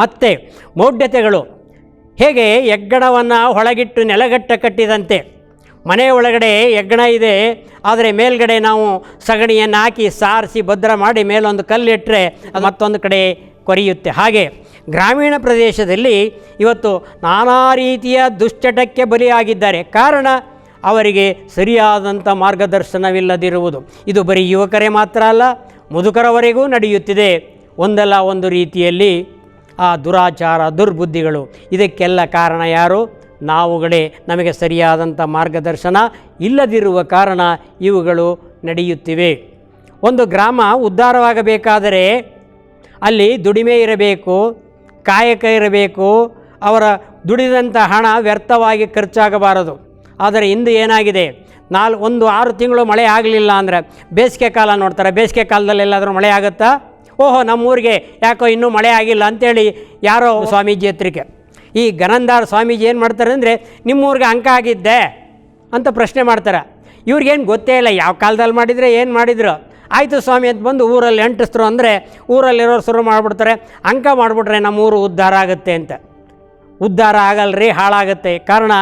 ಮತ್ತು ಮೌಢ್ಯತೆಗಳು. ಹೇಗೆ ಹೆಗ್ಗಣವನ್ನು ಹೊಳಗಿಟ್ಟು ನೆಲಗಟ್ಟ ಕಟ್ಟಿದಂತೆ. ಮನೆಯ ಒಳಗಡೆ ಹೆಗ್ಗಣ ಇದೆ, ಆದರೆ ಮೇಲ್ಗಡೆ ನಾವು ಸಗಣಿಯನ್ನು ಹಾಕಿ ಸಾರಿಸಿ ಭದ್ರ ಮಾಡಿ ಮೇಲೊಂದು ಕಲ್ಲಿಟ್ಟರೆ ಅದು ಮತ್ತೊಂದು ಕಡೆ ಕೊರೆಯುತ್ತೆ. ಹಾಗೆ ಗ್ರಾಮೀಣ ಪ್ರದೇಶದಲ್ಲಿ ಇವತ್ತು ನಾನಾ ರೀತಿಯ ದುಶ್ಚಟಕ್ಕೆ ಬಲಿಯಾಗಿದ್ದಾರೆ. ಕಾರಣ ಅವರಿಗೆ ಸರಿಯಾದಂಥ ಮಾರ್ಗದರ್ಶನವಿಲ್ಲದಿರುವುದು. ಇದು ಬರೀ ಯುವಕರೇ ಮಾತ್ರ ಅಲ್ಲ, ಮುದುಕರವರೆಗೂ ನಡೆಯುತ್ತಿದೆ. ಒಂದಲ್ಲ ಒಂದು ರೀತಿಯಲ್ಲಿ ಆ ದುರಾಚಾರ, ದುರ್ಬುದ್ಧಿಗಳು. ಇದಕ್ಕೆಲ್ಲ ಕಾರಣ ಯಾರು? ನಾವುಗಳೇ ನಮಗೆ ಸರಿಯಾದಂಥ ಮಾರ್ಗದರ್ಶನ ಇಲ್ಲದಿರುವ ಕಾರಣ ಇವುಗಳು ನಡೆಯುತ್ತಿವೆ. ಒಂದು ಗ್ರಾಮ ಉದ್ಧಾರವಾಗಬೇಕಾದರೆ ಅಲ್ಲಿ ದುಡಿಮೆ ಇರಬೇಕು, ಕಾಯಕ ಇರಬೇಕು, ಅವರ ದುಡಿದಂಥ ಹಣ ವ್ಯರ್ಥವಾಗಿ ಖರ್ಚಾಗಬಾರದು. ಆದರೆ ಇಂದು ಏನಾಗಿದೆ? ನಾಲ್, ಒಂದು ಆರು ತಿಂಗಳು ಮಳೆ ಆಗಲಿಲ್ಲ ಅಂದರೆ ಬೇಸಿಗೆ ಕಾಲ ನೋಡ್ತಾರೆ. ಬೇಸಿಗೆ ಕಾಲದಲ್ಲಿ ಎಲ್ಲಾದರೂ ಮಳೆ ಆಗುತ್ತಾ? ಓಹೋ, ನಮ್ಮೂರಿಗೆ ಯಾಕೋ ಇನ್ನೂ ಮಳೆ ಆಗಿಲ್ಲ ಅಂತೇಳಿ ಯಾರೋ ಸ್ವಾಮೀಜಿ ಹತ್ರಿಕೆ ಈ ಗನಂದಾರ್ ಸ್ವಾಮೀಜಿ ಏನು ಮಾಡ್ತಾರೆ ಅಂದರೆ, ನಿಮ್ಮೂರಿಗೆ ಅಂಕ ಆಗಿದ್ದೆ ಅಂತ ಪ್ರಶ್ನೆ ಮಾಡ್ತಾರೆ. ಇವ್ರಿಗೇನು ಗೊತ್ತೇ ಇಲ್ಲ, ಯಾವ ಕಾಲದಲ್ಲಿ ಮಾಡಿದರೆ, ಏನು ಮಾಡಿದ್ರು. ಆಯಿತು ಸ್ವಾಮಿ ಅಂತ ಬಂದು ಊರಲ್ಲಿ ಎಂಟಿಸ್ತರು ಅಂದರೆ, ಊರಲ್ಲಿರೋರು ಶುರು ಮಾಡಿಬಿಡ್ತಾರೆ. ಅಂಕ ಮಾಡಿಬಿಟ್ರೆ ನಮ್ಮ ಊರು ಉದ್ಧಾರ ಆಗುತ್ತೆ ಅಂತ. ಉದ್ಧಾರ ಆಗಲ್ರಿ, ಹಾಳಾಗುತ್ತೆ. ಕಾರಣ,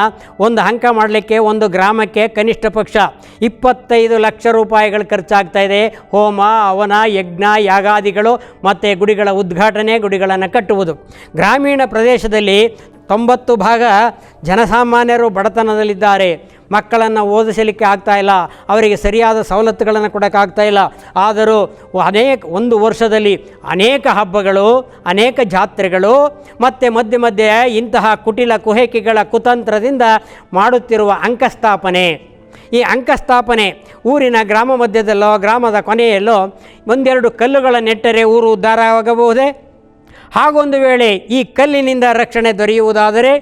ಒಂದು ಅಂಕ ಮಾಡಲಿಕ್ಕೆ ಒಂದು ಗ್ರಾಮಕ್ಕೆ ಕನಿಷ್ಠ ಪಕ್ಷ ಇಪ್ಪತ್ತೈದು ಲಕ್ಷ ರೂಪಾಯಿಗಳು ಖರ್ಚಾಗ್ತಾ ಇದೆ. ಹೋಮ, ಅವನ, ಯಜ್ಞ, ಯಾಗಾದಿಗಳು ಮತ್ತು ಗುಡಿಗಳ ಉದ್ಘಾಟನೆ, ಗುಡಿಗಳನ್ನು ಕಟ್ಟುವುದು. ಗ್ರಾಮೀಣ ಪ್ರದೇಶದಲ್ಲಿ ತೊಂಬತ್ತು ಭಾಗ ಜನಸಾಮಾನ್ಯರು ಬಡತನದಲ್ಲಿದ್ದಾರೆ. ಮಕ್ಕಳನ್ನು ಓದಿಸಲಿಕ್ಕೆ ಆಗ್ತಾಯಿಲ್ಲ ಅವರಿಗೆ ಸರಿಯಾದ ಸವಲತ್ತುಗಳನ್ನು ಕೊಡೋಕ್ಕಾಗ್ತಾ ಇಲ್ಲ. ಆದರೂ ಅನೇಕ, ಒಂದು ವರ್ಷದಲ್ಲಿ ಅನೇಕ ಹಬ್ಬಗಳು, ಅನೇಕ ಜಾತ್ರೆಗಳು, ಮತ್ತು ಮಧ್ಯೆ ಮಧ್ಯೆ ಇಂತಹ ಕುಟಿಲ ಕುಹಕಿಗಳ ಕುತಂತ್ರದಿಂದ ಮಾಡುತ್ತಿರುವ ಅಂಕಸ್ಥಾಪನೆ. ಈ ಅಂಕಸ್ಥಾಪನೆ ಊರಿನ ಗ್ರಾಮ ಮಧ್ಯದಲ್ಲೋ, ಗ್ರಾಮದ ಕೊನೆಯಲ್ಲೋ ಒಂದೆರಡು ಕಲ್ಲುಗಳ ನೆಟ್ಟರೆ ಊರು ಉದ್ಧಾರ ಆಗಬಹುದೇ? ಹಾಗೊಂದು ವೇಳೆ ಈ ಕಲ್ಲಿನಿಂದ ರಕ್ಷಣೆ ದೊರೆಯುವುದಾದರೆ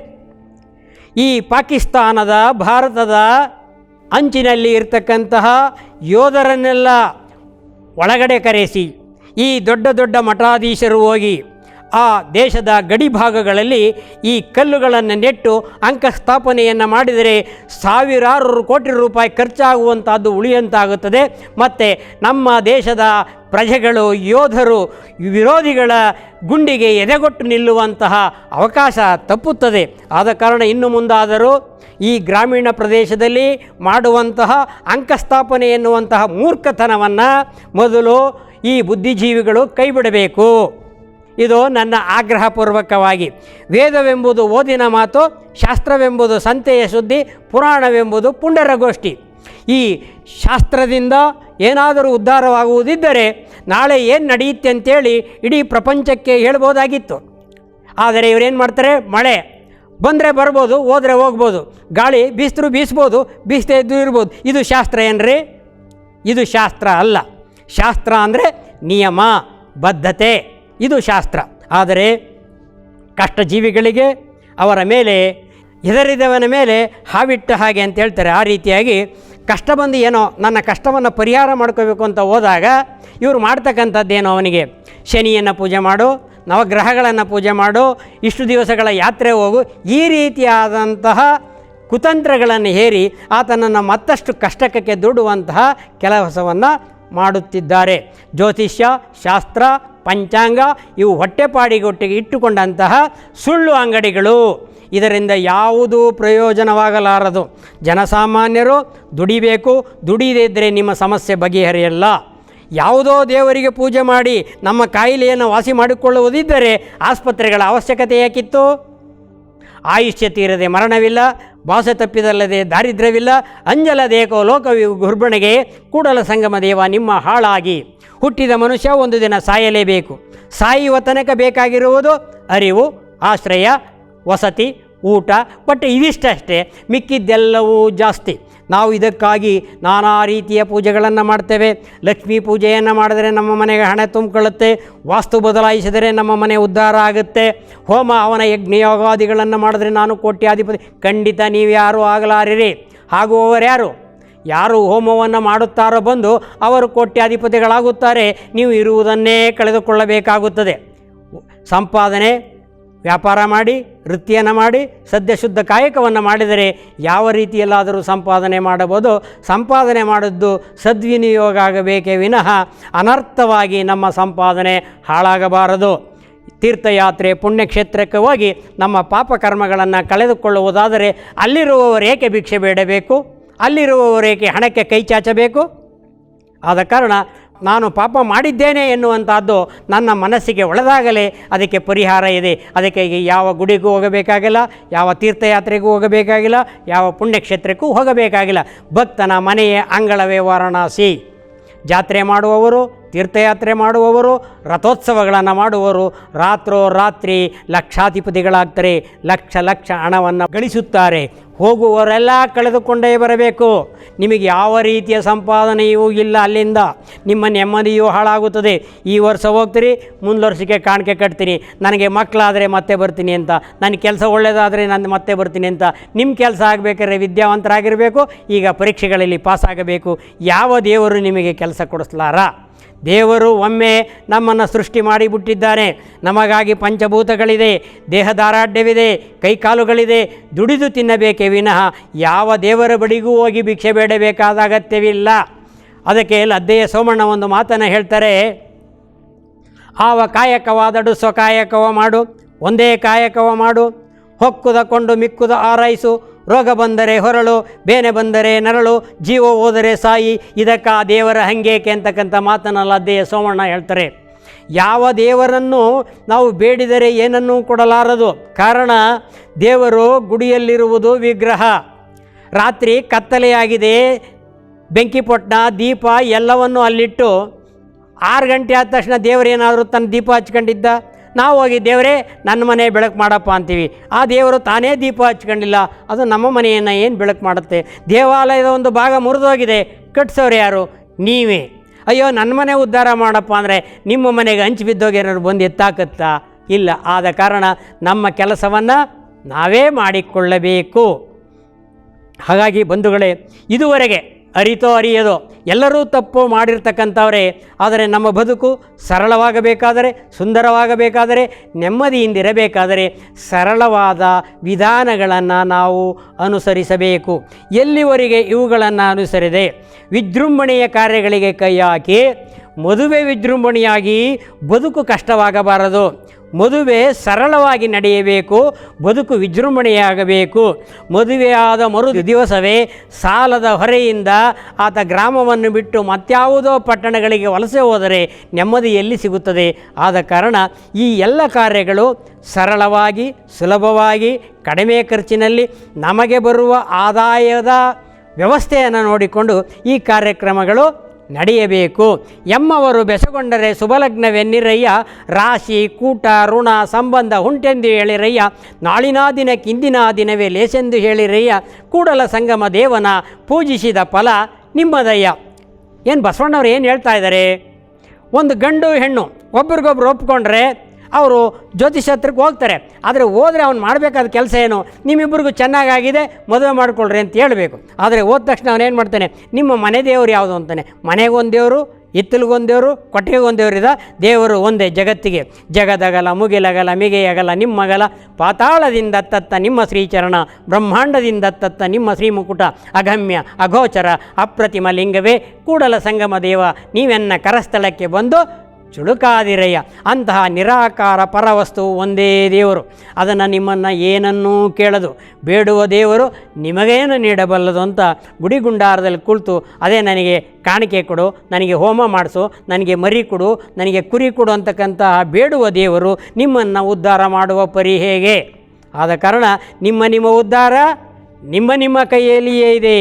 ಈ ಪಾಕಿಸ್ತಾನದ ಭಾರತದ ಅಂಚಿನಲ್ಲಿ ಇರತಕ್ಕಂತಹ ಯೋಧರನ್ನೆಲ್ಲ ಒಳಗಡೆ ಕರೆಸಿ ಈ ದೊಡ್ಡ ದೊಡ್ಡ ಮಠಾಧೀಶರು ಹೋಗಿ ಆ ದೇಶದ ಗಡಿ ಭಾಗಗಳಲ್ಲಿ ಈ ಕಲ್ಲುಗಳನ್ನು ನೆಟ್ಟು ಅಂಕಸ್ಥಾಪನೆಯನ್ನು ಮಾಡಿದರೆ ಸಾವಿರಾರು ಕೋಟಿ ರೂಪಾಯಿ ಖರ್ಚಾಗುವಂಥದ್ದು ಉಳಿಯಂತಾಗುತ್ತದೆ. ಮತ್ತು ನಮ್ಮ ದೇಶದ ಪ್ರಜೆಗಳು, ಯೋಧರು, ವಿರೋಧಿಗಳ ಗುಂಡಿಗೆ ಎದೆಗೊಟ್ಟು ನಿಲ್ಲುವಂತಹ ಅವಕಾಶ ತಪ್ಪುತ್ತದೆ. ಆದ ಕಾರಣ ಇನ್ನು ಮುಂದಾದರೂ ಈ ಗ್ರಾಮೀಣ ಪ್ರದೇಶದಲ್ಲಿ ಮಾಡುವಂತಹ ಅಂಕಸ್ಥಾಪನೆ ಎನ್ನುವಂತಹ ಮೂರ್ಖತನವನ್ನು ಮೊದಲು ಈ ಬುದ್ಧಿಜೀವಿಗಳು ಕೈಬಿಡಬೇಕು. ಇದು ನನ್ನ ಆಗ್ರಹಪೂರ್ವಕವಾಗಿ. ವೇದವೆಂಬುದು ಓದಿನ ಮಾತು, ಶಾಸ್ತ್ರವೆಂಬುದು ಸಂತೆಯ ಸುದ್ದಿ, ಪುರಾಣವೆಂಬುದು ಪುಂಡರಗೋಷ್ಠಿ. ಈ ಶಾಸ್ತ್ರದಿಂದ ಏನಾದರೂ ಉದ್ಧಾರವಾಗುವುದಿದ್ದರೆ ನಾಳೆ ಏನು ನಡೆಯುತ್ತೆ ಅಂತೇಳಿ ಇಡೀ ಪ್ರಪಂಚಕ್ಕೆ ಹೇಳ್ಬೋದಾಗಿತ್ತು. ಆದರೆ ಇವರೇನು ಮಾಡ್ತಾರೆ? ಮಳೆ. ಬಂದರೆ ಬರ್ಬೋದು, ಹೋದರೆ ಹೋಗ್ಬೋದು. ಗಾಳಿ ಬೀಸಿದ್ರು ಬೀಸ್ಬೋದು, ಬೀಸದೇ ಇದ್ದು ಇರ್ಬೋದು. ಇದು ಶಾಸ್ತ್ರ ಏನ್ರಿ? ಇದು ಶಾಸ್ತ್ರ ಅಲ್ಲ. ಶಾಸ್ತ್ರ ಅಂದರೆ ನಿಯಮ, ಬದ್ಧತೆ. ಇದು ಶಾಸ್ತ್ರ. ಆದರೆ ಕಷ್ಟಜೀವಿಗಳಿಗೆ ಅವರ ಮೇಲೆ, ಹೆದರಿದವನ ಮೇಲೆ ಹಾವಿಟ್ಟ ಹಾಗೆ ಅಂತ ಹೇಳ್ತಾರೆ. ಆ ರೀತಿಯಾಗಿ ಕಷ್ಟ ಬಂದು ಏನೋ ನನ್ನ ಕಷ್ಟವನ್ನು ಪರಿಹಾರ ಮಾಡ್ಕೋಬೇಕು ಅಂತ ಹೋದಾಗ ಇವರು ಮಾಡ್ತಕ್ಕಂಥದ್ದೇನೋ ಅವನಿಗೆ. ಶನಿಯನ್ನು ಪೂಜೆ ಮಾಡು, ನವಗ್ರಹಗಳನ್ನು ಪೂಜೆ ಮಾಡು, ಇಷ್ಟು ದಿವಸಗಳ ಯಾತ್ರೆ ಹೋಗು, ಈ ರೀತಿಯಾದಂತಹ ಕುತಂತ್ರಗಳನ್ನು ಹೇರಿ ಆತನನ್ನು ಮತ್ತಷ್ಟು ಕಷ್ಟಕ್ಕೆ ದುಡುವಂತಹ ಕೆಲಸವನ್ನು ಮಾಡುತ್ತಿದ್ದಾರೆ. ಜ್ಯೋತಿಷ್ಯ, ಶಾಸ್ತ್ರ ಪಂಚಾಂಗ ಇವು ಹೊಟ್ಟೆಪಾಡಿಗೊಟ್ಟಿಗೆ ಇಟ್ಟುಕೊಂಡಂತಹ ಸುಳ್ಳು ಅಂಗಡಿಗಳು. ಇದರಿಂದ ಯಾವುದೂ ಪ್ರಯೋಜನವಾಗಲಾರದು. ಜನಸಾಮಾನ್ಯರು ದುಡಿಬೇಕು ದುಡಿದಿದ್ದರೆ ನಿಮ್ಮ ಸಮಸ್ಯೆ ಬಗೆಹರಿಯಲ್ಲ. ಯಾವುದೋ ದೇವರಿಗೆ ಪೂಜೆ ಮಾಡಿ ನಮ್ಮ ಕಾಯಿಲೆಯನ್ನು ವಾಸಿ ಮಾಡಿಕೊಳ್ಳುವುದಿದ್ದರೆ ಆಸ್ಪತ್ರೆಗಳ ಅವಶ್ಯಕತೆ ಯಾಕಿತ್ತು ಆಯುಷ್ಯ ತೀರದೆ ಮರಣವಿಲ್ಲ ಭಾಷೆ ತಪ್ಪಿದಲ್ಲದೆ ದಾರಿದ್ರ್ಯವಿಲ್ಲ ಅಂಜಲದೇಕೋ ಲೋಕವಿ ಗುರ್ಬಣೆಗೆ, ಕೂಡಲ ಸಂಗಮ ದೇವ ನಿಮ್ಮ ಹಾಳಾಗಿ. ಹುಟ್ಟಿದ ಮನುಷ್ಯ ಒಂದು ದಿನ ಸಾಯಲೇಬೇಕು. ಸಾಯುವ ತನಕ ಬೇಕಾಗಿರುವುದು ಅರಿವು, ಆಶ್ರಯ, ವಸತಿ, ಊಟ ಬಟ್ ಇದಿಷ್ಟಷ್ಟೇ, ಮಿಕ್ಕಿದ್ದೆಲ್ಲವೂ ಜಾಸ್ತಿ. ನಾವು ಇದಕ್ಕಾಗಿ ನಾನಾ ರೀತಿಯ ಪೂಜೆಗಳನ್ನು ಮಾಡ್ತೇವೆ. ಲಕ್ಷ್ಮೀ ಪೂಜೆಯನ್ನು ಮಾಡಿದರೆ ನಮ್ಮ ಮನೆಗೆ ಹಣ ತುಂಬಿಕೊಳ್ಳುತ್ತೆ. ವಾಸ್ತು ಬದಲಾಯಿಸಿದರೆ ನಮ್ಮ ಮನೆ ಉದ್ಧಾರ ಆಗುತ್ತೆ. ಹೋಮ ಅವನ ಯಜ್ಞಯೋಗಾದಿಗಳನ್ನು ಮಾಡಿದ್ರೆ ನಾನು ಕೋಟ್ಯಾಧಿಪತಿ. ಖಂಡಿತ ನೀವು ಯಾರೂ ಆಗಲಾರಿರಿ. ಆಗುವವರ್ಯಾರು ಯಾರು ಹೋಮವನ್ನು ಮಾಡುತ್ತಾರೋ ಬಂದು ಅವರು ಕೋಟ್ಯಾಧಿಪತಿಗಳಾಗುತ್ತಾರೆ. ನೀವು ಇರುವುದನ್ನೇ ಕಳೆದುಕೊಳ್ಳಬೇಕಾಗುತ್ತದೆ. ಸಂಪಾದನೆ ವ್ಯಾಪಾರ ಮಾಡಿ, ವೃತ್ತಿಯನ್ನು ಮಾಡಿ, ಸದ್ಯ ಶುದ್ಧ ಕಾಯಕವನ್ನು ಮಾಡಿದರೆ ಯಾವ ರೀತಿಯಲ್ಲಾದರೂ ಸಂಪಾದನೆ ಮಾಡಬಹುದು. ಸಂಪಾದನೆ ಮಾಡಿದ್ದು ಸದ್ವಿನಿಯೋಗ ಆಗಬೇಕೇ ವಿನಃ ಅನರ್ಥವಾಗಿ ನಮ್ಮ ಸಂಪಾದನೆ ಹಾಳಾಗಬಾರದು. ತೀರ್ಥಯಾತ್ರೆ, ಪುಣ್ಯಕ್ಷೇತ್ರಕ್ಕೆ ಹೋಗಿ ನಮ್ಮ ಪಾಪಕರ್ಮಗಳನ್ನು ಕಳೆದುಕೊಳ್ಳುವುದಾದರೆ ಅಲ್ಲಿರುವವರು ಏಕೆ ಭಿಕ್ಷೆ ಬೇಡಬೇಕು? ಅಲ್ಲಿರುವವರೇಕೆ ಹಣಕ್ಕೆ ಕೈ ಚಾಚಬೇಕು? ಆದ ಕಾರಣ ನಾನು ಪಾಪ ಮಾಡಿದ್ದೇನೆ ಎನ್ನುವಂಥದ್ದು ನನ್ನ ಮನಸ್ಸಿಗೆ ಒಳದಾಗಲೇ ಅದಕ್ಕೆ ಪರಿಹಾರ ಇದೆ. ಅದಕ್ಕೆ ಯಾವ ಗುಡಿಗೂ ಹೋಗಬೇಕಾಗಿಲ್ಲ, ಯಾವ ತೀರ್ಥಯಾತ್ರೆಗೂ ಹೋಗಬೇಕಾಗಿಲ್ಲ, ಯಾವ ಪುಣ್ಯಕ್ಷೇತ್ರಕ್ಕೂ ಹೋಗಬೇಕಾಗಿಲ್ಲ. ಭಕ್ತನ ಮನೆಯೇ ಅಂಗಳವೇ ವಾರಣಾಸಿ ಜಾತ್ರೆ ಮಾಡುವವರು ತೀರ್ಥಯಾತ್ರೆ ಮಾಡುವವರು, ರಥೋತ್ಸವಗಳನ್ನು ಮಾಡುವವರು, ರಾತ್ರೋ ರಾತ್ರಿ ಲಕ್ಷಾಧಿಪತಿಗಳಾಗ್ತಾರೆ, ಲಕ್ಷ ಲಕ್ಷ ಹಣವನ್ನು ಗಳಿಸುತ್ತಾರೆ. ಹೋಗುವವರೆಲ್ಲ ಕಳೆದುಕೊಂಡೇ ಬರಬೇಕು. ನಿಮಗೆ ಯಾವ ರೀತಿಯ ಸಂಪಾದನೆಯೂ ಇಲ್ಲ ಅಲ್ಲಿಂದ. ನಿಮ್ಮ ನೆಮ್ಮದಿಯೂ ಹಾಳಾಗುತ್ತದೆ. ಈ ವರ್ಷ ಹೋಗ್ತೀರಿ, ಮುಂದೆ ವರ್ಷಕ್ಕೆ ಕಾಣಿಕೆ ಕಟ್ತೀನಿ. ನನಗೆ ಮಕ್ಕಳಾದರೆ ಮತ್ತೆ ಬರ್ತೀನಿ ಅಂತ. ನನ್ನ ಕೆಲಸ ಒಳ್ಳೆಯದಾದರೆ ನಾನು ಮತ್ತೆ ಬರ್ತೀನಿ ಅಂತ. ನಿಮ್ಮ ಕೆಲಸ ಆಗಬೇಕಾದ್ರೆ ವಿದ್ಯಾವಂತರಾಗಿರಬೇಕು. ಈಗ ಪರೀಕ್ಷೆಗಳಲ್ಲಿ ಪಾಸಾಗಬೇಕು. ಯಾವ ದೇವರು ನಿಮಗೆ ಕೆಲಸ ಕೊಡಿಸ್ಲಾರ? ದೇವರು ಒಮ್ಮೆ ನಮ್ಮನ್ನು ಸೃಷ್ಟಿ ಮಾಡಿಬಿಟ್ಟಿದ್ದಾನೆ ನಮಗಾಗಿ ಪಂಚಭೂತಗಳಿದೆ ದೇಹದಾರಾಢ್ಯವಿದೆ ಕೈಕಾಲುಗಳಿದೆ. ದುಡಿದು ತಿನ್ನಬೇಕೇ ವಿನಃ ಯಾವ ದೇವರ ಬಳಿಗೂ ಹೋಗಿ ಭಿಕ್ಷೆ ಬೇಡಬೇಕಾದ ಅಗತ್ಯವಿಲ್ಲ. ಅದಕ್ಕೆ ಲದ್ದೆಯ ಸೋಮಣ್ಣ ಒಂದು ಮಾತನ್ನು ಹೇಳ್ತಾರೆ ಆವ ಕಾಯಕವಾದಡು ಸ್ವಕಾಯಕವ ಮಾಡು, ಒಂದೇ ಕಾಯಕವ ಮಾಡು, ಹೊಕ್ಕುದ ಕೊಂಡು ಮಿಕ್ಕುದ ಆರೈಸು ರೋಗ ಬಂದರೆ ಹೊರಳು, ಬೇನೆ ಬಂದರೆ ನರಳು, ಜೀವ ಹೋದರೆ ಸಾಯಿ, ಇದಕ್ಕೆ ಆ ದೇವರ ಹಂಗೇಕೆ ಅಂತಕ್ಕಂಥ ಮಾತನ್ನೆಲ್ಲ ಅದೇ ಸೋಮಣ್ಣ ಹೇಳ್ತಾರೆ. ಯಾವ ದೇವರನ್ನು ನಾವು ಬೇಡಿದರೆ ಏನನ್ನೂ ಕೊಡಲಾರದು? ಕಾರಣ, ದೇವರು ಗುಡಿಯಲ್ಲಿರುವುದು ವಿಗ್ರಹ. ರಾತ್ರಿ ಕತ್ತಲೆಯಾಗಿದೆ ಬೆಂಕಿಪೊಟ್ಟಣ ದೀಪ ಎಲ್ಲವನ್ನು ಅಲ್ಲಿಟ್ಟು, ಆರು ಗಂಟೆ ಆದ ತಕ್ಷಣ ದೇವರೇನಾದರೂ ತನ್ನ ದೀಪ ಹಚ್ಕೊಂಡಿದ್ದ? ನಾವು ಹೋಗಿ, ದೇವರೇ, ನನ್ನ ಮನೆ ಬೆಳಕು ಮಾಡಪ್ಪ ಅಂತೀವಿ. ಆ ದೇವರು ತಾನೇ ದೀಪ ಹಚ್ಕೊಂಡಿಲ್ಲ. ಅದು ನಮ್ಮ ಮನೆಯನ್ನು ಏನು ಬೆಳಕು ಮಾಡುತ್ತೆ? ದೇವಾಲಯದ ಒಂದು ಭಾಗ ಮುರಿದೋಗಿದೆ. ಕಟ್ಸೋರು ಯಾರು? ನೀವೇ. ಅಯ್ಯೋ, ನನ್ನ ಮನೆ ಉದ್ಧಾರ ಮಾಡಪ್ಪ ಅಂದರೆ ನಿಮ್ಮ ಮನೆಗೆ ಹಂಚಿ ಬಿದ್ದೋಗಿ ಏನಾದ್ರು ಬಂದು ಎತ್ತಾಕತ್ತಾ? ಇಲ್ಲ. ಆದ ಕಾರಣ ನಮ್ಮ ಕೆಲಸವನ್ನು ನಾವೇ ಮಾಡಿಕೊಳ್ಳಬೇಕು. ಹಾಗಾಗಿ ಬಂಧುಗಳೇ, ಇದುವರೆಗೆ ಅರಿತೋ ಅರಿಯದೋ ಎಲ್ಲರೂ ತಪ್ಪು ಮಾಡಿರ್ತಕ್ಕಂಥವರೇ. ಆದರೆ ನಮ್ಮ ಬದುಕು ಸರಳವಾಗಬೇಕಾದರೆ, ಸುಂದರವಾಗಬೇಕಾದರೆ, ನೆಮ್ಮದಿಯಿಂದಿರಬೇಕಾದರೆ ಸರಳವಾದ ವಿಧಾನಗಳನ್ನು ನಾವು ಅನುಸರಿಸಬೇಕು. ಎಲ್ಲಿವರೆಗೆ ಇವುಗಳನ್ನು ಅನುಸರಿದೆ? ವಿಜೃಂಭಣೆಯ ಕಾರ್ಯಗಳಿಗೆ ಕೈ ಹಾಕಿ, ಮದುವೆ ವಿಜೃಂಭಣೆಯಾಗಿ ಬದುಕು ಕಷ್ಟವಾಗಬಾರದು. ಮದುವೆ ಸರಳವಾಗಿ ನಡೆಯಬೇಕು, ಬದುಕು ವಿಜೃಂಭಣೆಯಾಗಬೇಕು. ಮದುವೆಯಾದ ಮರು ದಿವಸವೇ ಸಾಲದ ಹೊರೆಯಿಂದ ಆತ ಗ್ರಾಮವನ್ನು ಬಿಟ್ಟು ಮತ್ಯಾವುದೋ ಪಟ್ಟಣಗಳಿಗೆ ವಲಸೆ ಹೋದರೆ ನೆಮ್ಮದಿ ಎಲ್ಲಿ ಸಿಗುತ್ತದೆ. ಆದ ಕಾರಣ ಈ ಎಲ್ಲ ಕಾರ್ಯಗಳು ಸರಳವಾಗಿ, ಸುಲಭವಾಗಿ, ಕಡಿಮೆ ಖರ್ಚಿನಲ್ಲಿ ನಮಗೆ ಬರುವ ಆದಾಯದ ವ್ಯವಸ್ಥೆಯನ್ನು ನೋಡಿಕೊಂಡು ಈ ಕಾರ್ಯಕ್ರಮಗಳು ನಡೆಯಬೇಕು. ಎಮ್ಮವರು ಬೆಸಗೊಂಡರೆ ಶುಭಲಗ್ನವೆನ್ನಿರಯ್ಯ ರಾಶಿ, ಕೂಟ, ಋಣ ಸಂಬಂಧ ಉಂಟೆಂದು ಹೇಳಿರಯ್ಯ. ನಾಳಿನ ದಿನಕ್ಕೆ ಇಂದಿನ ದಿನವೇ ಲೇಸೆಂದು ಹೇಳಿರಯ್ಯ. ಕೂಡಲ ಸಂಗಮ ದೇವನ ಪೂಜಿಸಿದ ಫಲ ನಿಮ್ಮದಯ್ಯ. ಏನು ಬಸವಣ್ಣವ್ರು ಏನು ಹೇಳ್ತಾ ಇದ್ದಾರೆ? ಒಂದು ಗಂಡು ಹೆಣ್ಣು ಒಬ್ರಿಗೊಬ್ರು ಒಪ್ಕೊಂಡ್ರೆ ಅವರು ಜ್ಯೋತಿಷತ್ರಕ್ಕೆ ಹೋಗ್ತಾರೆ. ಆದರೆ ಹೋದರೆ ಅವ್ನು ಮಾಡಬೇಕಾದ ಕೆಲಸ ಏನು? ನಿಮ್ಮಿಬ್ಬರಿಗೂ ಚೆನ್ನಾಗಾಗಿದೆ, ಮದುವೆ ಮಾಡಿಕೊಳ್ಳ್ರಿ ಅಂತ ಹೇಳಬೇಕು. ಆದರೆ ಹೋದ ತಕ್ಷಣ ಅವನೇನು ಮಾಡ್ತಾನೆ? ನಿಮ್ಮ ಮನೆ ದೇವರು ಯಾವುದು ಅಂತಾನೆ? ಮನೆಗೊಂದು ದೇವರು ಇತ್ತಲಿಗೊಂದು ದೇವರು ಕೊಟ್ಟಿಗೆಗೊಂದು ದೇವರು ಇದ. ದೇವರು ಒಂದೇ ಜಗತ್ತಿಗೆ. ಜಗದಗಲ, ಮುಗಿಲಗಲ, ಮಿಗೆಯಗಲ, ನಿಮ್ಮಗಲ, ಪಾತಾಳದಿಂದ ತತ್ತ ನಿಮ್ಮ ಶ್ರೀಚರಣ, ಬ್ರಹ್ಮಾಂಡದಿಂದ ತತ್ತ ನಿಮ್ಮ ಶ್ರೀಮುಕುಟ, ಅಗಮ್ಯ, ಅಗೋಚರ, ಅಪ್ರತಿಮ ಲಿಂಗವೇ, ಕೂಡಲ ಸಂಗಮ ದೇವ, ನೀವೆನ್ನ ಕರಸ್ಥಳಕ್ಕೆ ಬಂದು ಚುಳುಕಾದಿರಯ್ಯ ಅಂತಹ ನಿರಾಕಾರ ಪರವಸ್ತು ಒಂದೇ ದೇವರು. ಅದನ್ನು ನಿಮ್ಮನ್ನು ಏನನ್ನೂ ಕೇಳದು, ಬೇಡುವ ದೇವರು ನಿಮಗೇನು ನೀಡಬಲ್ಲದು ಅಂತ ಗುಡಿಗುಂಡಾರದಲ್ಲಿ ಕುಳಿತು, ಅದೇ ನನಗೆ ಕಾಣಿಕೆ ಕೊಡು, ನನಗೆ ಹೋಮ ಮಾಡಿಸು, ನನಗೆ ಮರಿ ಕೊಡು, ನನಗೆ ಕುರಿ ಕೊಡು ಅಂತಕ್ಕಂತಹ ಬೇಡುವ ದೇವರು ನಿಮ್ಮನ್ನು ಉದ್ಧಾರ ಮಾಡುವ ಪರಿ ಹೇಗೆ? ಆದ ಕಾರಣ ನಿಮ್ಮ ನಿಮ್ಮ ಉದ್ಧಾರ ನಿಮ್ಮ ನಿಮ್ಮ ಕೈಯಲ್ಲಿಯೇ ಇದೆ.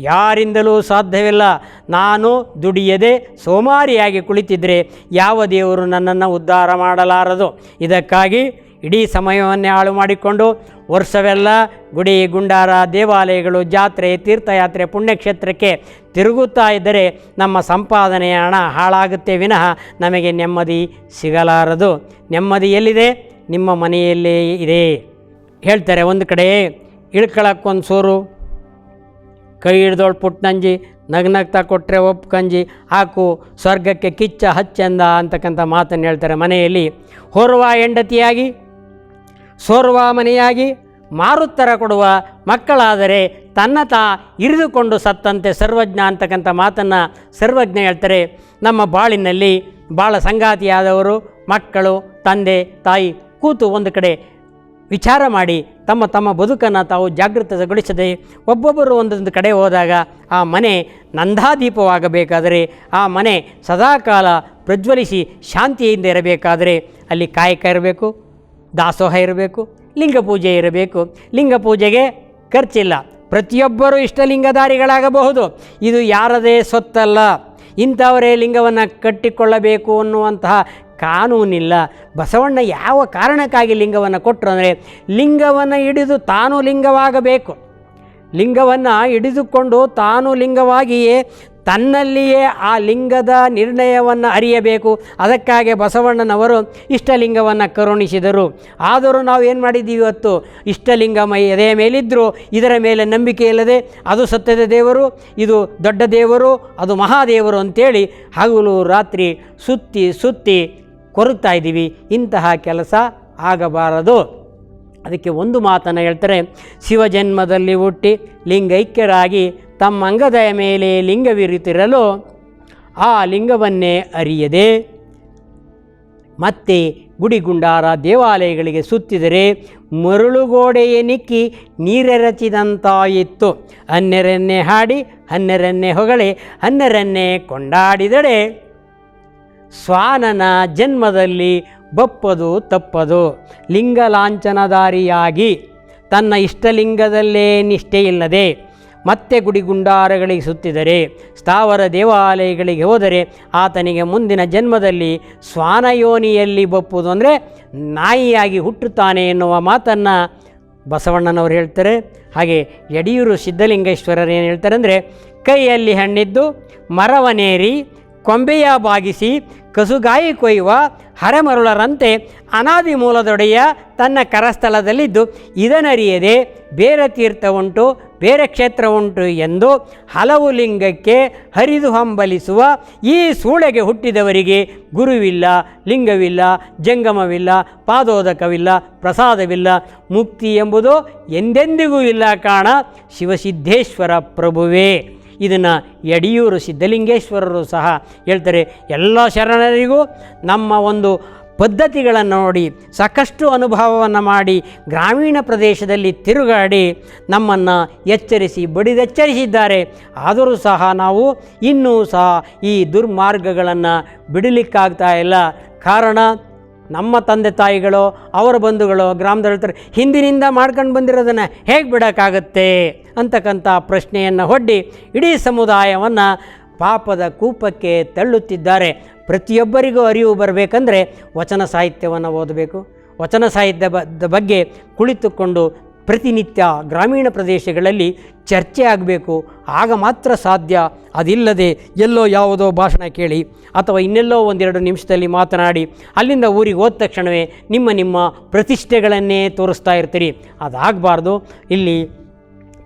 ಯಾರಿಂದಲೂ ಸಾಧ್ಯವಿಲ್ಲ. ನಾನು ದುಡಿಯದೆ ಸೋಮಾರಿಯಾಗಿ ಕುಳಿತಿದ್ದರೆ ಯಾವ ದೇವರು ನನ್ನನ್ನು ಉದ್ಧಾರ ಮಾಡಲಾರದು? ಇದಕ್ಕಾಗಿ ಇಡೀ ಸಮಯವನ್ನೇ ಹಾಳು ಮಾಡಿಕೊಂಡು ವರ್ಷವೆಲ್ಲ ಗುಡಿ ಗುಂಡಾರ ದೇವಾಲಯಗಳು ಜಾತ್ರೆ ತೀರ್ಥಯಾತ್ರೆ ಪುಣ್ಯಕ್ಷೇತ್ರಕ್ಕೆ ತಿರುಗುತ್ತಾ ಇದ್ದರೆ ನಮ್ಮ ಸಂಪಾದನೆಯ ಹಣ ಹಾಳಾಗುತ್ತೆ ವಿನಃ ನಮಗೆ ನೆಮ್ಮದಿ ಸಿಗಲಾರದು. ನೆಮ್ಮದಿ ಎಲ್ಲಿದೆ? ನಿಮ್ಮ ಮನೆಯಲ್ಲೇ ಇದೆ. ಹೇಳ್ತಾರೆ ಒಂದು ಕಡೆ, ಇಳ್ಕೊಳಕ್ಕೊಂದು ಸೋರು. ಕೈ ಹಿಡ್ದೋಳು ಪುಟ್ನಂಜಿ ನಗ್ನಗ್ತಾ ಕೊಟ್ಟರೆ ಒಪ್ಕಂಜಿ ಹಾಕು ಸ್ವರ್ಗಕ್ಕೆ ಕಿಚ್ಚ ಹಚ್ಚಂದ ಅಂತಕ್ಕಂಥ ಮಾತನ್ನು ಹೇಳ್ತಾರೆ ಮನೆಯಲ್ಲಿ. ಹೊರುವ ಹೆಂಡತಿಯಾಗಿ, ಸೋರುವ ಮನೆಯಾಗಿ, ಮಾರುತ್ತರ ಕೊಡುವ ಮಕ್ಕಳಾದರೆ ತನ್ನ ತಾ ಇರಿದುಕೊಂಡು ಸತ್ತಂತೆ ಸರ್ವಜ್ಞ ಅಂತಕ್ಕಂಥ ಮಾತನ್ನು ಸರ್ವಜ್ಞ ಹೇಳ್ತಾರೆ. ನಮ್ಮ ಬಾಳಿನಲ್ಲಿ ಭಾಳ ಸಂಗಾತಿಯಾದವರು ಮಕ್ಕಳು, ತಂದೆ, ತಾಯಿ ಕೂತು ಒಂದು ಕಡೆ ವಿಚಾರ ಮಾಡಿ ತಮ್ಮ ತಮ್ಮ ಬದುಕನ್ನು ತಾವು ಜಾಗೃತಗೊಳಿಸದೆ ಒಬ್ಬೊಬ್ಬರು ಒಂದೊಂದು ಕಡೆ ಹೋದಾಗ ಆ ಮನೆ ನಂದಾದೀಪವಾಗಬೇಕಾದರೆ, ಆ ಮನೆ ಸದಾಕಾಲ ಪ್ರಜ್ವಲಿಸಿ ಶಾಂತಿಯಿಂದ ಇರಬೇಕಾದರೆ ಅಲ್ಲಿ ಕಾಯಕ ಇರಬೇಕು, ದಾಸೋಹ ಇರಬೇಕು, ಲಿಂಗ ಪೂಜೆ ಇರಬೇಕು. ಲಿಂಗ ಪೂಜೆಗೆ ಖರ್ಚಿಲ್ಲ. ಪ್ರತಿಯೊಬ್ಬರೂ ಇಷ್ಟಲಿಂಗಧಾರಿಗಳಾಗಬಹುದು ಇದು ಯಾರದೇ ಸೊತ್ತಲ್ಲ. ಇಂಥವರೇ ಲಿಂಗವನ್ನು ಕಟ್ಟಿಕೊಳ್ಳಬೇಕು ಅನ್ನುವಂತಹ ಕಾನೂನಿಲ್ಲ. ಬಸವಣ್ಣ ಯಾವ ಕಾರಣಕ್ಕಾಗಿ ಲಿಂಗವನ್ನು ಕೊಟ್ಟರು ಅಂದರೆ, ಲಿಂಗವನ್ನು ಹಿಡಿದು ತಾನು ಲಿಂಗವಾಗಬೇಕು. ಲಿಂಗವನ್ನು ಹಿಡಿದುಕೊಂಡು ತಾನು ಲಿಂಗವಾಗಿಯೇ ತನ್ನಲ್ಲಿಯೇ ಆ ಲಿಂಗದ ನಿರ್ಣಯವನ್ನು ಅರಿಯಬೇಕು. ಅದಕ್ಕಾಗಿ ಬಸವಣ್ಣನವರು ಇಷ್ಟಲಿಂಗವನ್ನು ಕರುಣಿಸಿದರು. ಆದರೂ ನಾವು ಏನು ಮಾಡಿದ್ದೀವಿ ಇವತ್ತು ಇಷ್ಟಲಿಂಗ ಮೈ ಎದೆಯ ಮೇಲಿದ್ದರೂ ಇದರ ಮೇಲೆ ನಂಬಿಕೆ ಇಲ್ಲದೆ, ಅದು ಸತ್ಯದ ದೇವರು, ಇದು ದೊಡ್ಡ ದೇವರು, ಅದು ಮಹಾದೇವರು ಅಂತೇಳಿ ಹಗಲು ರಾತ್ರಿ ಸುತ್ತಿ ಸುತ್ತಿ ಕೊರುತ್ತಾ ಇದ್ದೀವಿ, ಇಂತಹ ಕೆಲಸ ಆಗಬಾರದು. ಅದಕ್ಕೆ ಒಂದು ಮಾತನ್ನು ಹೇಳ್ತಾರೆ, ಶಿವಜನ್ಮದಲ್ಲಿ ಹುಟ್ಟಿ ಲಿಂಗೈಕ್ಯರಾಗಿ ತಮ್ಮ ಅಂಗದಯ ಮೇಲೆ ಲಿಂಗವಿರುತ್ತಿರಲು ಆ ಲಿಂಗವನ್ನೇ ಅರಿಯದೆ, ಮತ್ತೆ ಗುಡಿಗುಂಡಾರ ದೇವಾಲಯಗಳಿಗೆ ಸುತ್ತಿದರೆ ಮರಳುಗೋಡೆಯೇ ನಿಕ್ಕಿ ನೀರೆರಚಿದಂತಾಯಿತ್ತು. ಹನ್ನೆರನ್ನೇ ಹಾಡಿ ಹನ್ನೆರನ್ನೇ ಹೊಗಳೆ ಹನ್ನೆರನ್ನೇ ಕೊಂಡಾಡಿದಡೆ ಸ್ವಾನನ ಜನ್ಮದಲ್ಲಿ ಬಪ್ಪದು ತಪ್ಪದು ಲಿಂಗಲಾಂಛನಧಾರಿಯಾಗಿ ತನ್ನ ಇಷ್ಟಲಿಂಗದಲ್ಲೇ ನಿಷ್ಠೆಯಿಲ್ಲದೆ ಮತ್ತೆ ಗುಡಿಗುಂಡಾರಗಳಿಗೆ ಸುತ್ತಿದರೆ, ಸ್ಥಾವರ ದೇವಾಲಯಗಳಿಗೆ ಹೋದರೆ ಆತನಿಗೆ ಮುಂದಿನ ಜನ್ಮದಲ್ಲಿ ಸ್ವಾನಯೋನಿಯಲ್ಲಿ ಬಪ್ಪುದು ಅಂದರೆ ನಾಯಿಯಾಗಿ ಹುಟ್ಟುತ್ತಾನೆ ಎನ್ನುವ ಮಾತನ್ನು ಬಸವಣ್ಣನವರು ಹೇಳ್ತಾರೆ. ಹಾಗೆ ಯಡಿಯೂರು ಸಿದ್ಧಲಿಂಗೇಶ್ವರರು ಏನು ಹೇಳ್ತಾರೆ ಅಂದರೆ, ಕೈಯಲ್ಲಿ ಹಣ್ಣಿದ್ದು ಮರವನೇರಿ ಕೊಂಬೆಯ ಬಾಗಿಸಿ ಕಸುಗಾಯಿ ಕೊಯ್ಯುವ ಹರಮರುಳರಂತೆ ಅನಾದಿ ಮೂಲದೊಡೆಯ ತನ್ನ ಕರಸ್ಥಳದಲ್ಲಿದ್ದು ಇದನರಿಯದೆ ಬೇರೆ ತೀರ್ಥ ಉಂಟು ಬೇರೆ ಕ್ಷೇತ್ರ ಉಂಟು ಎಂದು ಹಲವು ಲಿಂಗಕ್ಕೆ ಹರಿದು ಹಂಬಲಿಸುವ ಈ ಸೂಳೆಗೆ ಹುಟ್ಟಿದವರಿಗೆ ಗುರುವಿಲ್ಲ, ಲಿಂಗವಿಲ್ಲ, ಜಂಗಮವಿಲ್ಲ, ಪಾದೋದಕವಿಲ್ಲ, ಪ್ರಸಾದವಿಲ್ಲ. ಮುಕ್ತಿ ಎಂಬುದು ಎಂದೆಂದಿಗೂ ಇಲ್ಲ ಕಾಣ ಶಿವಸಿದ್ದೇಶ್ವರ ಪ್ರಭುವೇ. ಇದನ್ನು ಯಡಿಯೂರು ಸಿದ್ಧಲಿಂಗೇಶ್ವರರು ಸಹ ಹೇಳ್ತಾರೆ. ಎಲ್ಲ ಶರಣರಿಗೂ ನಮ್ಮ ಒಂದು ಪದ್ಧತಿಗಳನ್ನು ನೋಡಿ, ಸಾಕಷ್ಟು ಅನುಭವವನ್ನು ಮಾಡಿ, ಗ್ರಾಮೀಣ ಪ್ರದೇಶದಲ್ಲಿ ತಿರುಗಾಡಿ ನಮ್ಮನ್ನು ಎಚ್ಚರಿಸಿ, ಬಡಿದೆಚ್ಚರಿಸಿದ್ದಾರೆ. ಆದರೂ ಸಹ ನಾವು ಇನ್ನೂ ಸಹ ಈ ದುರ್ಮಾರ್ಗಗಳನ್ನು ಬಿಡಲಿಕ್ಕಾಗ್ತಾ ಇಲ್ಲ. ಕಾರಣ ನಮ್ಮ ತಂದೆ ತಾಯಿಗಳು, ಅವರ ಬಂಧುಗಳು ಗ್ರಾಮದ ಹೇಳ್ತಾರೆ ಹಿಂದಿನಿಂದ ಮಾಡ್ಕೊಂಡು ಬಂದಿರೋದನ್ನು ಹೇಗೆ ಬಿಡೋಕ್ಕಾಗತ್ತೆ ಅಂತಕ್ಕಂಥ ಪ್ರಶ್ನೆಯನ್ನು ಹೊಡ್ಡಿ ಇಡೀ ಸಮುದಾಯವನ್ನು ಪಾಪದ ಕೂಪಕ್ಕೆ ತಳ್ಳುತ್ತಿದ್ದಾರೆ. ಪ್ರತಿಯೊಬ್ಬರಿಗೂ ಅರಿವು ಬರಬೇಕಂದ್ರೆ ವಚನ ಸಾಹಿತ್ಯವನ್ನು ಓದಬೇಕು. ವಚನ ಸಾಹಿತ್ಯ ಬ ಬಗ್ಗೆ ಕುಳಿತುಕೊಂಡು ಪ್ರತಿನಿತ್ಯ ಗ್ರಾಮೀಣ ಪ್ರದೇಶಗಳಲ್ಲಿ ಚರ್ಚೆ ಆಗಬೇಕು. ಆಗ ಮಾತ್ರ ಸಾಧ್ಯ. ಅದಿಲ್ಲದೆ ಎಲ್ಲೋ ಯಾವುದೋ ಭಾಷಣ ಕೇಳಿ ಅಥವಾ ಇನ್ನೆಲ್ಲೋ ಒಂದೆರಡು ನಿಮಿಷದಲ್ಲಿ ಮಾತನಾಡಿ ಅಲ್ಲಿಂದ ಊರಿಗೆ ಹೋದ ತಕ್ಷಣವೇ ನಿಮ್ಮ ನಿಮ್ಮ ಪ್ರತಿಷ್ಠೆಗಳನ್ನೇ ತೋರಿಸ್ತಾ ಇರ್ತೀರಿ. ಅದಾಗಬಾರ್ದು. ಇಲ್ಲಿ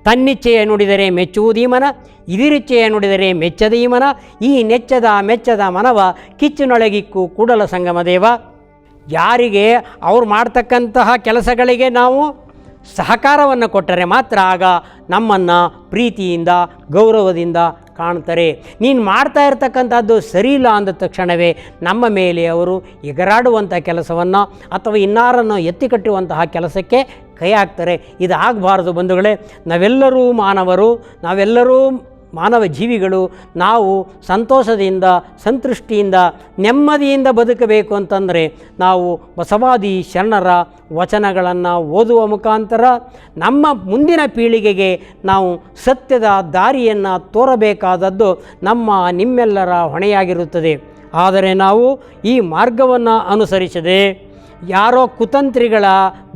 ತನ್ನಿಚ್ಛೆಯ ನುಡಿದರೆ ಮೆಚ್ಚುವುದೀ ಮನ, ಇದಿರಿಚ್ಛೆಯ ನುಡಿದರೆ ಮೆಚ್ಚದೀ ಮನ, ಈ ನೆಚ್ಚದ ಮೆಚ್ಚದ ಮನವ ಕಿಚ್ಚಿನೊಳಗಿಕ್ಕು ಕೂಡಲ ಸಂಗಮ ದೇವ. ಯಾರಿಗೆ ಅವ್ರು ಮಾಡ್ತಕ್ಕಂತಹ ಕೆಲಸಗಳಿಗೆ ನಾವು ಸಹಕಾರವನ್ನು ಕೊಟ್ಟರೆ ಮಾತ್ರ ಆಗ ನಮ್ಮನ್ನು ಪ್ರೀತಿಯಿಂದ, ಗೌರವದಿಂದ ಕಾಣ್ತಾರೆ. ನೀನು ಮಾಡ್ತಾ ಇರ್ತಕ್ಕಂಥದ್ದು ಸರಿ ಇಲ್ಲ ಅಂದ ತಕ್ಷಣವೇ ನಮ್ಮ ಮೇಲೆ ಅವರು ಎಗರಾಡುವಂಥ ಕೆಲಸವನ್ನು ಅಥವಾ ಇನ್ನಾರನ್ನು ಎತ್ತಿ ಕಟ್ಟುವಂತಹ ಕೆಲಸಕ್ಕೆ ಕೈ ಹಾಕ್ತಾರೆ. ಇದು ಬಂಧುಗಳೇ. ನಾವೆಲ್ಲರೂ ಮಾನವರು, ನಾವೆಲ್ಲರೂ ಮಾನವ ಜೀವಿಗಳು ನಾವು ಸಂತೋಷದಿಂದ, ಸಂತೃಷ್ಟಿಯಿಂದ, ನೆಮ್ಮದಿಯಿಂದ ಬದುಕಬೇಕು ಅಂತಂದರೆ ನಾವು ಬಸವಾದಿ ಶರಣರ ವಚನಗಳನ್ನು ಓದುವ ಮುಖಾಂತರ ನಮ್ಮ ಮುಂದಿನ ಪೀಳಿಗೆಗೆ ನಾವು ಸತ್ಯದ ದಾರಿಯನ್ನು ತೋರಬೇಕಾದದ್ದು ನಮ್ಮ ನಿಮ್ಮೆಲ್ಲರ ಹೊಣೆಯಾಗಿರುತ್ತದೆ. ಆದರೆ ನಾವು ಈ ಮಾರ್ಗವನ್ನು ಅನುಸರಿಸದೆ ಯಾರೋ ಕುತಂತ್ರಿಗಳ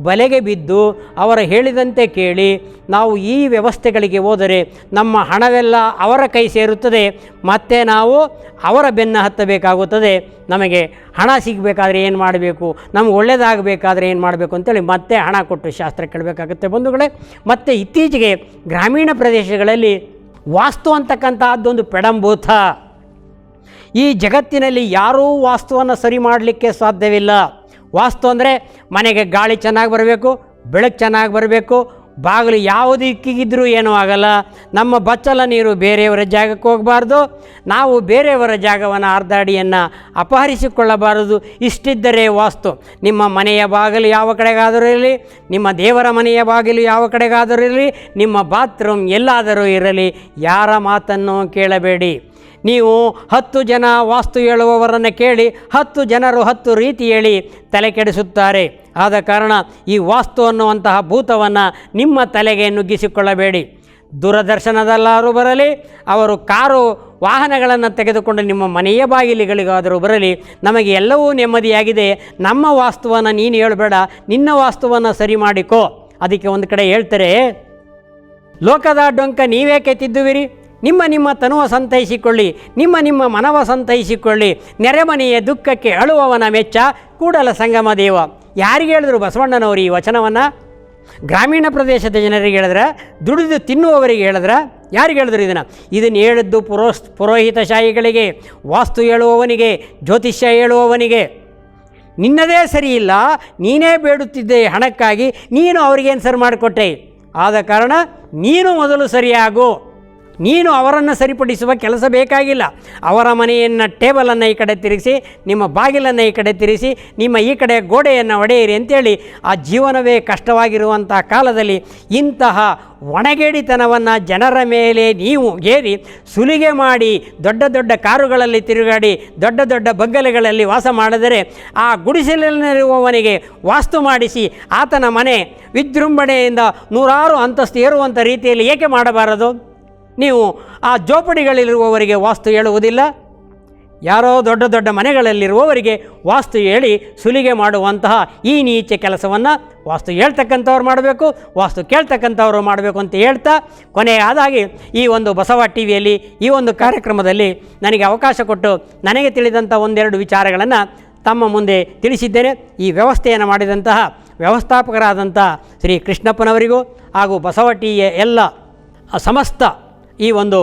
ಬಲೆಗೆ ಬಿದ್ದು ಅವರ ಹೇಳಿದಂತೆ ಕೇಳಿ, ನಾವು ಈ ವ್ಯವಸ್ಥೆಗಳಿಗೆ ಹೋದರೆ ನಮ್ಮ ಹಣವೆಲ್ಲ ಅವರ ಕೈ ಸೇರುತ್ತದೆ, ಮತ್ತೆ ನಾವು ಅವರ ಬೆನ್ನು ಹತ್ತಬೇಕಾಗುತ್ತದೆ. ನಮಗೆ ಹಣ ಸಿಗಬೇಕಾದ್ರೆ ಏನು ಮಾಡಬೇಕು? ನಮ್ಗೆ ಒಳ್ಳೆಯದಾಗಬೇಕಾದ್ರೆ ಏನು ಮಾಡಬೇಕು ಅಂತೇಳಿ ಮತ್ತೆ ಹಣ ಕೊಟ್ಟು ಶಾಸ್ತ್ರ ಕೇಳಬೇಕಾಗುತ್ತೆ ಬಂಧುಗಳೇ. ಮತ್ತು ಇತ್ತೀಚೆಗೆ ಗ್ರಾಮೀಣ ಪ್ರದೇಶಗಳಲ್ಲಿ ವಾಸ್ತು ಅಂತಕ್ಕಂತಹದ್ದೊಂದು ಪೆಡಂಭೂತ ಈ ಜಗತ್ತಿನಲ್ಲಿ ಯಾರೂ ವಾಸ್ತುವನ್ನು ಸರಿ ಮಾಡಲಿಕ್ಕೆ ಸಾಧ್ಯವಿಲ್ಲ. ವಾಸ್ತು ಅಂದರೆ ಮನೆಗೆ ಗಾಳಿ ಚೆನ್ನಾಗಿ ಬರಬೇಕು, ಬೆಳಕು ಚೆನ್ನಾಗಿ ಬರಬೇಕು, ಬಾಗಿಲು ಯಾವುದೇ ಇಕ್ಕಿಗಿದ್ರೂ ಏನೂ ಆಗಲ್ಲ. ನಮ್ಮ ಬಚ್ಚಲ ನೀರು ಬೇರೆಯವರ ಜಾಗಕ್ಕೆ ಹೋಗಬಾರ್ದು, ನಾವು ಬೇರೆಯವರ ಜಾಗವನ್ನು ಅರ್ಧ ಅಡಿಯನ್ನು ಅಪಹರಿಸಿಕೊಳ್ಳಬಾರದು. ಇಷ್ಟಿದ್ದರೆ ವಾಸ್ತು. ನಿಮ್ಮ ಮನೆಯ ಬಾಗಿಲು ಯಾವ ಕಡೆಗಾದರೂ ಇರಲಿ, ನಿಮ್ಮ ದೇವರ ಮನೆಯ ಬಾಗಿಲು ಯಾವ ಕಡೆಗಾದರೂ ಇರಲಿ, ನಿಮ್ಮ ಬಾತ್ರೂಮ್ ಎಲ್ಲಾದರೂ ಇರಲಿ, ಯಾರ ಮಾತನ್ನು ಕೇಳಬೇಡಿ. ನೀವು ಹತ್ತು ಜನ ವಾಸ್ತು ಹೇಳುವವರನ್ನು ಕೇಳಿ ಹತ್ತು ಜನರು ಹತ್ತು ರೀತಿ ಹೇಳಿ ತಲೆ ಕೆಡಿಸುತ್ತಾರೆ. ಆದ ಕಾರಣ ಈ ವಾಸ್ತು ಅನ್ನುವಂತಹ ಭೂತವನ್ನು ನಿಮ್ಮ ತಲೆಗೆ ನುಗ್ಗಿಸಿಕೊಳ್ಳಬೇಡಿ. ದೂರದರ್ಶನದಲ್ಲಾದರೂ ಬರಲಿ, ಅವರು ಕಾರು ವಾಹನಗಳನ್ನು ತೆಗೆದುಕೊಂಡು ನಿಮ್ಮ ಮನೆಯ ಬಾಗಿಲಿಗಳಿಗಾದರೂ ಬರಲಿ, ನಮಗೆ ಎಲ್ಲವೂ ನೆಮ್ಮದಿಯಾಗಿದೆ. ನಮ್ಮ ವಾಸ್ತುವನ್ನು ನೀನು ಹೇಳಬೇಡ, ನಿನ್ನ ವಾಸ್ತುವನ್ನು ಸರಿ ಮಾಡಿಕೋ. ಅದಕ್ಕೆ ಒಂದು ಕಡೆ ಹೇಳ್ತಾರೆ, ಲೋಕದ ಡೊಂಕ ನೀವೇಕೆ ತಿದ್ದುವಿರಿ ನಿಮ್ಮ ನಿಮ್ಮ ತನುವ ಸಂತೈಸಿಕೊಳ್ಳಿ, ನಿಮ್ಮ ನಿಮ್ಮ ಮನವ ಸಂತೈಸಿಕೊಳ್ಳಿ. ನೆರೆಮನೆಯ ದುಃಖಕ್ಕೆ ಅಳುವವನ ಮೆಚ್ಚ, ಕೂಡಲ ಸಂಗಮ ದೇವ. ಯಾರಿಗೆ ಹೇಳಿದ್ರು ಬಸವಣ್ಣನವರು ಈ ವಚನವನ್ನು? ಗ್ರಾಮೀಣ ಪ್ರದೇಶದ ಜನರಿಗೆ ಹೇಳಿದ್ರೆ, ದುಡಿದು ತಿನ್ನುವವರಿಗೆ ಹೇಳಿದ್ರೆ, ಯಾರಿಗೆ ಹೇಳಿದ್ರು ಇದನ್ನು? ಇದನ್ನು ಹೇಳಿದ್ದು ಪುರೋಸ್, ಪುರೋಹಿತಶಾಹಿಗಳಿಗೆ, ವಾಸ್ತು ಹೇಳುವವನಿಗೆ, ಜ್ಯೋತಿಷ್ಯ ಹೇಳುವವನಿಗೆ. ನಿನ್ನದೇ ಸರಿಯಿಲ್ಲ, ನೀನೇ ಬೇಡುತ್ತಿದ್ದೆ ಹಣಕ್ಕಾಗಿ, ನೀನು ಅವ್ರಿಗೇನು ಸರಿ ಮಾಡಿಕೊಟ್ಟೆ? ಆದ ಕಾರಣ, ನೀನು ಮೊದಲು ಸರಿಯಾಗು. ನೀನು ಅವರನ್ನು ಸರಿಪಡಿಸುವ ಕೆಲಸ ಬೇಕಾಗಿಲ್ಲ. ಅವರ ಮನೆಯನ್ನು ಟೇಬಲನ್ನು ಈ ಕಡೆ ತಿರುಗಿಸಿ, ನಿಮ್ಮ ಬಾಗಿಲನ್ನು ಈ ಕಡೆ ತಿರುಗಿಸಿ, ನಿಮ್ಮ ಈ ಕಡೆ ಗೋಡೆಯನ್ನು ಒಡೆಯಿರಿ ಅಂತೇಳಿ ಆ ಜೀವನವೇ ಕಷ್ಟವಾಗಿರುವಂಥ ಕಾಲದಲ್ಲಿ ಇಂತಹ ಒಣಗೇಡಿತನವನ್ನು ಜನರ ಮೇಲೆ ನೀವು ಏರಿ ಸುಲಿಗೆ ಮಾಡಿ ದೊಡ್ಡ ದೊಡ್ಡ ಕಾರುಗಳಲ್ಲಿ ತಿರುಗಾಡಿ ದೊಡ್ಡ ದೊಡ್ಡ ಬಗ್ಗಲೆಗಳಲ್ಲಿ ವಾಸ ಮಾಡಿದರೆ ಆ ಗುಡಿಸಲಿನಲ್ಲಿರುವವನಿಗೆ ವಾಸ್ತು ಮಾಡಿಸಿ ಆತನ ಮನೆ ವಿಜೃಂಭಣೆಯಿಂದ ನೂರಾರು ಅಂತಸ್ತು ಏರುವಂಥ ರೀತಿಯಲ್ಲಿ ಏಕೆ ಮಾಡಬಾರದು? ನೀವು ಆ ಜೋಪಡಿಗಳಲ್ಲಿರುವವರಿಗೆ ವಾಸ್ತು ಹೇಳುವುದಿಲ್ಲ? ಯಾರೋ ದೊಡ್ಡ ದೊಡ್ಡ ಮನೆಗಳಲ್ಲಿರುವವರಿಗೆ ವಾಸ್ತು ಹೇಳಿ ಸುಲಿಗೆ ಮಾಡುವಂತಹ ಈ ನೀಚ ಕೆಲಸವನ್ನು ವಾಸ್ತು ಹೇಳ್ತಕ್ಕಂಥವ್ರು ಮಾಡಬೇಕು, ವಾಸ್ತು ಕೇಳ್ತಕ್ಕಂಥವ್ರು ಮಾಡಬೇಕು ಅಂತ ಹೇಳ್ತಾ ಕೊನೆಯಾದಾಗಿ ಈ ಒಂದು ಬಸವ ಟಿ ವಿಯಲ್ಲಿ ಈ ಒಂದು ಕಾರ್ಯಕ್ರಮದಲ್ಲಿ ನನಗೆ ಅವಕಾಶ ಕೊಟ್ಟು ನನಗೆ ತಿಳಿದಂಥ ಒಂದೆರಡು ವಿಚಾರಗಳನ್ನು ತಮ್ಮ ಮುಂದೆ ತಿಳಿಸಿದ್ದೇನೆ. ಈ ವ್ಯವಸ್ಥೆಯನ್ನು ಮಾಡಿದಂತಹ ವ್ಯವಸ್ಥಾಪಕರಾದಂಥ ಶ್ರೀ ಕೃಷ್ಣಪ್ಪನವರಿಗೂ ಹಾಗೂ ಬಸವ ಟಿಯ ಎಲ್ಲ ಸಮಸ್ತ ಈ ಒಂದು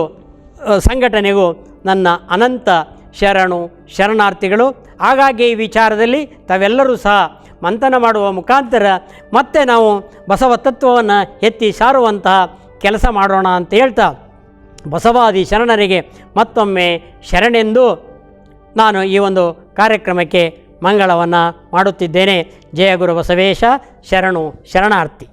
ಸಂಘಟನೆಗೂ ನನ್ನ ಅನಂತ ಶರಣು, ಶರಣಾರ್ಥಿಗಳು, ಹಾಗಾಗಿ ಈ ವಿಚಾರದಲ್ಲಿ ತಾವೆಲ್ಲರೂ ಸಹ ಮಂಥನ ಮಾಡುವ ಮುಖಾಂತರ ಮತ್ತೆ ನಾವು ಬಸವ ತತ್ವವನ್ನು ಎತ್ತಿ ಸಾರುವಂತಹ ಕೆಲಸ ಮಾಡೋಣ ಅಂತ ಹೇಳ್ತಾ ಬಸವಾದಿ ಶರಣರಿಗೆ ಮತ್ತೊಮ್ಮೆ ಶರಣೆಂದು ನಾನು ಈ ಒಂದು ಕಾರ್ಯಕ್ರಮಕ್ಕೆ ಮಂಗಳವನ್ನು ಮಾಡುತ್ತಿದ್ದೇನೆ. ಜಯ ಗುರು ಬಸವೇಶ, ಶರಣು, ಶರಣಾರ್ಥಿ.